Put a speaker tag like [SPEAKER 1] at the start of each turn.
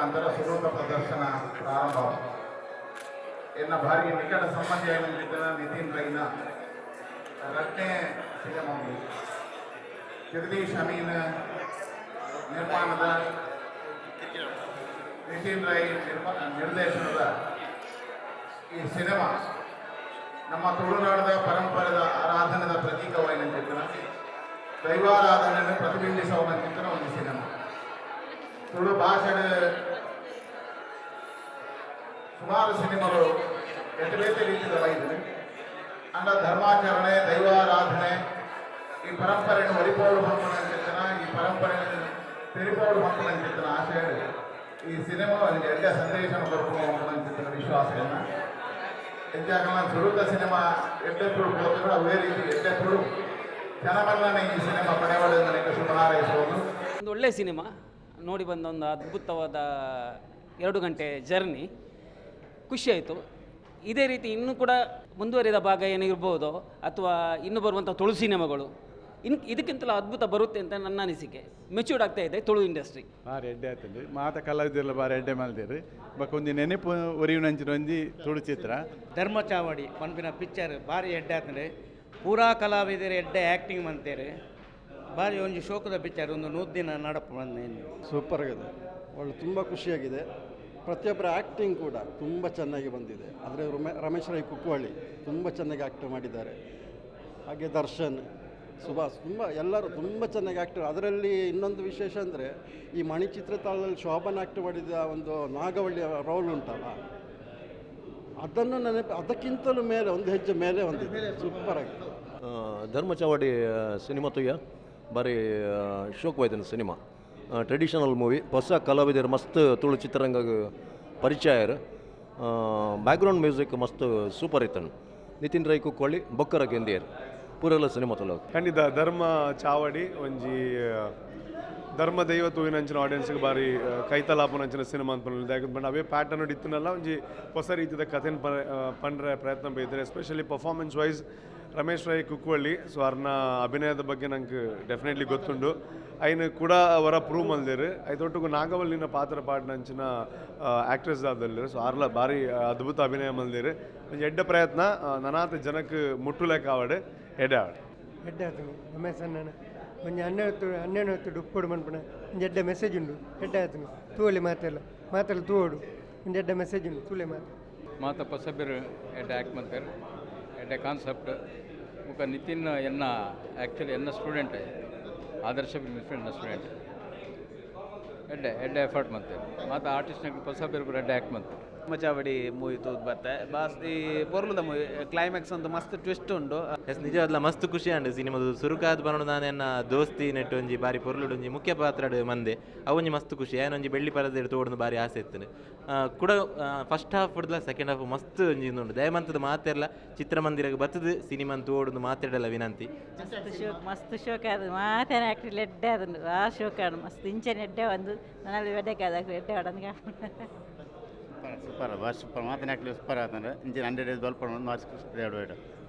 [SPEAKER 1] ನಂತರ ಸುರೂಪ ಪ್ರದರ್ಶನ ಪ್ರಾರಂಭ ಎನ್ನ ಭಾರಿ ನಿಕಟ ಸಂಬಂಧಿಯಾಗಿದ್ದ ನಿತಿನ್ ರೈನ ರಟ್ನೆ ಸಿನಿಮಾ ಜಗದೀಶ್ ಅಮೀನ್ ನಿರ್ಮಾಣದ ನಿತಿನ್ ರೈ ನಿರ್ಮ ನಿರ್ದೇಶನದ ಈ ಸಿನಿಮಾ ನಮ್ಮ ತುಳುನಾಡದ ಪರಂಪರೆದ ಆರಾಧನೆದ ಪ್ರತೀಕವಾಯಿನ ಚಿತ್ರ ದೈವಾರಾಧನೆಯನ್ನು ಪ್ರತಿಬಿಂಬಿಸುವ ಚಿತ್ರ ಒಂದು ಸಿನಿಮಾ ತುಳು ಭಾಷಣ. ಸುಮಾರು ಸಿನಿಮಾಗಳು ಬೇರೆ ಬೇರೆ ರೀತಿಯ ಬೈದಿದೆ. ಅಂಡ ಧರ್ಮಾಚರಣೆ, ದೈವಾರಾಧನೆ, ಈ ಪರಂಪರೆಯನ್ನು ಒಲಿಪೋಳು ಮಕ್ಕಳ ಅಂತಿರ್ತಾನ ಈ ಪರಂಪರೆಯನ್ನು ತಿರುಪೋಡು ಮಕ್ಕಳ ಚಿತ್ರನ ಆಶಯ ಈ ಸಿನಿಮಾ ಒಂದು ಎಲ್ಲ ಸಂದೇಶ ಬರ್ಕೊಂಡು ಮಕ್ಕಳ ಚಿತ್ರನ ವಿಶ್ವಾಸವನ್ನು ಹೆಚ್ಚಾಗಲ್ಲ ಸುರುತ ಸಿನಿಮಾ ಎಡ್ಡೆತ್ತುಳು ಕೂಡ ಅದೇ ರೀತಿ ಎಡ್ಡೆತ್ತುಳು. ಜನಮನ್ನನೆ ಈ ಸಿನಿಮಾ ಪಡೆಯಬಾರದು ನನಗೆ ಶುಭ ಹಾರೈಸಬಹುದು
[SPEAKER 2] ಒಂದು ಒಳ್ಳೆ ಸಿನಿಮಾ. ನೋಡಿ ಬಂದ ಒಂದು ಅದ್ಭುತವಾದ ಎರಡು ಗಂಟೆ ಜರ್ನಿ. ಖುಷಿಯಾಯಿತು ಇದೇ ರೀತಿ ಇನ್ನೂ ಕೂಡ ಮುಂದುವರಿದ ಭಾಗ ಏನಿರ್ಬೋದು ಅಥವಾ ಇನ್ನು ಬರುವಂಥ ತುಳು ಸಿನಿಮಾಗಳು. ಇನ್ ಇದಕ್ಕಿಂತಲೂ ಅದ್ಭುತ ಬರುತ್ತೆ ಅಂತ ನನ್ನ ಅನಿಸಿಕೆ. ಮೆಚ್ಯೂರ್ಡ್ ಆಗ್ತಾ ಇದೆ ತುಳು ಇಂಡಸ್ಟ್ರಿ
[SPEAKER 3] ಬಾರಿ ಎಡ್ಡೆ ಆಯ್ತಂడి ಮಾತ ಕಲಾವಿದರೆಲ್ಲ ಬಾರಿ ಎಡ್ಡೆ ಮಲ್ದಿರಿ ಬಕ್ ಒಂದು ನೆನಪು ಒರಿಯುನಂಚಿನ ಒಂಜಿ ತುಳು ಚಿತ್ರ.
[SPEAKER 4] ಧರ್ಮ ಚಾವಡಿ ಪನ್ಪಿನ ಪಿಕ್ಚರ್ ಭಾರಿ ಎಡ್ಡೆ ಆತಂದ್ರೆ ಪೂರಾ ಕಲಾವಿದರು ಎಡ್ಡೆ ಆ್ಯಕ್ಟಿಂಗ್ ಮಂತೇರು. ಭಾರಿ ಒಂದು ಶೋಕದ ವಿಚಾರ ಒಂದು ನೂರು ದಿನ ನಡಪು ಬಂದೇನು
[SPEAKER 5] ಸೂಪರ್ ಆಗಿದೆ. ಒಳ್ಳೆ ತುಂಬ ಖುಷಿಯಾಗಿದೆ. ಪ್ರತಿಯೊಬ್ಬರ ಆ್ಯಕ್ಟಿಂಗ್ ಕೂಡ ತುಂಬ ಚೆನ್ನಾಗಿ ಬಂದಿದೆ. ಆದರೆ ರಮೇಶ್ ರೈ ಕುಕ್ವಾಳಿ ತುಂಬ ಚೆನ್ನಾಗಿ ಆ್ಯಕ್ಟ್ ಮಾಡಿದ್ದಾರೆ. ಹಾಗೆ ದರ್ಶನ್ ಸುಭಾಷ್ ತುಂಬ ಎಲ್ಲರೂ ತುಂಬ ಚೆನ್ನಾಗಿ ಆ್ಯಕ್ಟ್ ಅದರಲ್ಲಿ ಇನ್ನೊಂದು ವಿಶೇಷ ಅಂದರೆ ಈ ಮಣಿ ಚಿತ್ರತಾಳದಲ್ಲಿ ಶೋಭನ್ ಆ್ಯಕ್ಟ್ ಮಾಡಿದ ಒಂದು ನಾಗವಳ್ಳಿಯ ರೋಲ್ ಉಂಟಲ್ಲ? ಅದನ್ನು ನೆನಪು ಅದಕ್ಕಿಂತಲೂ ಮೇಲೆ ಒಂದು ಹೆಜ್ಜೆ ಮೇಲೆ ಹೊಂದಿದೆ ಸೂಪರ್ ಆಗಿದೆ.
[SPEAKER 6] ಧರ್ಮಚವಡಿ ಧರ್ಮ ಚಾವಡಿ ಸಿನಿಮಾ ತುಯ್ಯ? ಬಾರಿ ಶೋಕವಾಯ್ತು ಸಿನಿಮಾ. ಟ್ರೆಡಿಷನಲ್ ಮೂವಿ ಹೊಸ ಕಲಾವಿದರು ಮಸ್ತ್ ತುಳು ಚಿತ್ರರಂಗ ಪರಿಚಯ ಬ್ಯಾಕ್ಗ್ರೌಂಡ್ ಮ್ಯೂಸಿಕ್ ಮಸ್ತ್ ಸೂಪರ್ ಇತ್ತನು. ನಿತಿನ್ ರೈ ಕುಕ್ಕೊಳ್ಳಿ ಬೊಕ್ಕರ ಗೆಂದಿಯರ್. ಪೂರೆಲ್ಲ ಸಿನಿಮಾ ತುಳು
[SPEAKER 7] ಖಂಡಿತ, ಧರ್ಮ ಚಾವಡಿ, ಒಂಜಿ ಧರ್ಮ ದೈವ ತೂವಿನಂಚಿನ ಆಡಿಯನ್ಸ್ಗೆ ಬಾರಿ ಕೈತಲಾಪನ ಅಂಚಿನ ಸಿನಿಮಾ ಅಂತ ಬಂದಿದೆ. ಯಾಕಂದ್ರೆ ಅವೇ ಪ್ಯಾಟರ್ನ್ ಇತ್ತನಲ್ಲ, ಒಂಜಿ ಹೊಸ ರೀತಿಯ ಕಥೆನ ಪಂಡ್ರೆ ಪ್ರಯತ್ನ ಬೈತಾರೆ especially performance wise Ramesh Rai Kukkolli so ಅವ್ರನ್ನ ಅಭಿನಯದ ಬಗ್ಗೆ ನಂಗೆ ಡೆಫಿನೆಟ್ಲಿ ಗೊತ್ತುಂಡು ಐನ್ ಕೂಡ ಅವರ ಪ್ರೂವ್ ಮಲ್ದಿರು ಐತೊಟ್ಟಿಗೂ ನಾಗವಲ್ಲಿನ ಪಾತ್ರ ಪಾಡ್ನಂಚಿನ ಆಕ್ಟ್ರೆಸ್ ಆದಲ್ಲಿ ಸೊ ಆರ್ಲ ಭಾರಿ ಅದ್ಭುತ ಅಭಿನಯ ಮಲ್ದಿರು ಎಡ್ಡ ಪ್ರಯತ್ನ ನನಾತ ಜನಕ್ಕೆ ಮುಟ್ಟುಲೆಕ್ಕ ಕಾವಡೆ ಎಡೆ ಆವಡೆ.
[SPEAKER 8] ರಮೇಶ್ ಅಣ್ಣನ? ಒಂಜಿ ಹನ್ನೆರಡು ಹನ್ನೆರಡು ಹೊತ್ತು ಉಪ್ಪುಡು ಮನ್ಪುನ. ಒಂಜಿ ಎಡ್ಡ ಮೆಸೇಜ್ ಉಂಡು. ಎಡ್ಡ ಆತನು ತೂವಲಿ ಮಾತೆಲ್ಲ. ಮಾತೆಲ್ಲ ತೂವಡು. ಒಂಜಿ ಎಡ್ಡ ಮೆಸೇಜ್ ಉಂಡು. ತೂಲೆ ಮಾತು.
[SPEAKER 9] ಮಾತಪ್ಪ ಸಬ್ಬಿರು ಎಡ್ಡ ಆ್ಯಕ್ಟ್ ಮಾಡ್ತಾರೆ ಎಡ್ಡ ಕಾನ್ಸೆಪ್ಟ್ ಮುಖ ನಿತಿನ್ ಎನ್ನ ಆ್ಯಕ್ಚುಲಿ ಎನ್ನ ಸ್ಟೂಡೆಂಟ್ ಆದರ್ಶ ಎನ್ನ ಸ್ಟೂಡೆಂಟ್ ಎಡ್ಡೆ ಎಡ್ಡೆ ಎಫರ್ಟ್ ಮಾಡ್ತಾರೆ ಮಾತ ಆರ್ಟಿಸ್ಟ್ ಪಸಬೆರ್ ಎಡ್ಡೆ ಆ್ಯಕ್ಟ್ ಮಾಡ್ತಾರೆ
[SPEAKER 10] ಮಚಾವಡಿ ಮೂವಿ ತೂದ್ ಬರ್ತೆ. ಬಾಸ್ ಈ ಪೊರ್ಲುದ ಮೂವಿ ಕ್ಲೈಮ್ಯಾಕ್ಸ್ ಒಂದು ಮಸ್ತ್ ಟ್ವಿಸ್ಟ್ ಉಂಡು.
[SPEAKER 11] ನಿಜ ನಿಜವಾದ್ಲ ಮಸ್ತ್ ಖುಷಿ ಅಂಡ್ ಸಿನಿಮಾದು ಸುರುಕಾದ್ ಬರೋಣ ನಾನೆನ್ನ ದೋಸ್ತಿ ನೆಟ್ಟು ಒಂಜಿ ಬಾರಿ ಪೊರ್ಲುಡು ಒಂಜಿ ಮುಖ್ಯ ಪಾತ್ರಡ್ ಮಂದೆ. ಅವೊಂಜಿ ಮಸ್ತ್ ಖುಷಿ ಏನೊಂಜಿ ಬೆಳ್ಳಿ ಪರದೆ ತೋಡ್ದು ಬಾರಿ ಆಸೆ ಇತ್ತು ಕೂಡ ಫಸ್ಟ್ ಹಾಫ್ ಹೊಡೆದ್ಲ ಸೆಕೆಂಡ್ ಹಾಫ್ ಮಸ್ತ್ ಒಂಜಿ ಉಂಡು ದಯಮಂತದ ಮಾತೆಲ್ಲ ಚಿತ್ರಮಂದಿರಕ್ಕೆ ಬತ್ತದ ಸಿನಿಮಾ ತೋಡ್ದು ಮಾತಾಡಲ್ಲ ವಿನಂತಿ.
[SPEAKER 12] ಮಸ್ತ್ ಶೋಕ ಅದು ಮಾತೇನ ಆಕ್ಚುಲಿ ಎಡ್ಡೆ ಅದನ್ನು ಆ ಶೋಕ ಆಡು ಮಸ್ತ್ ಇಂಚೆ ಎಡ್ಡೆ ಒಂದು ನನ್ನಲ್ಲಿ ಎಡ್ಡೆ ಕಾದ ಎಡ್ಡೆ ಆಡೋನ್ಗೆ
[SPEAKER 13] ಸೂಪರ್ ಭಾಳ ಸೂಪರ್ ಮಾತಿನ ಹಾಕ್ಲಿ ಸೂಪರ್ ಆತಂದ್ರೆ engine hundred days bulb marks ಎರಡು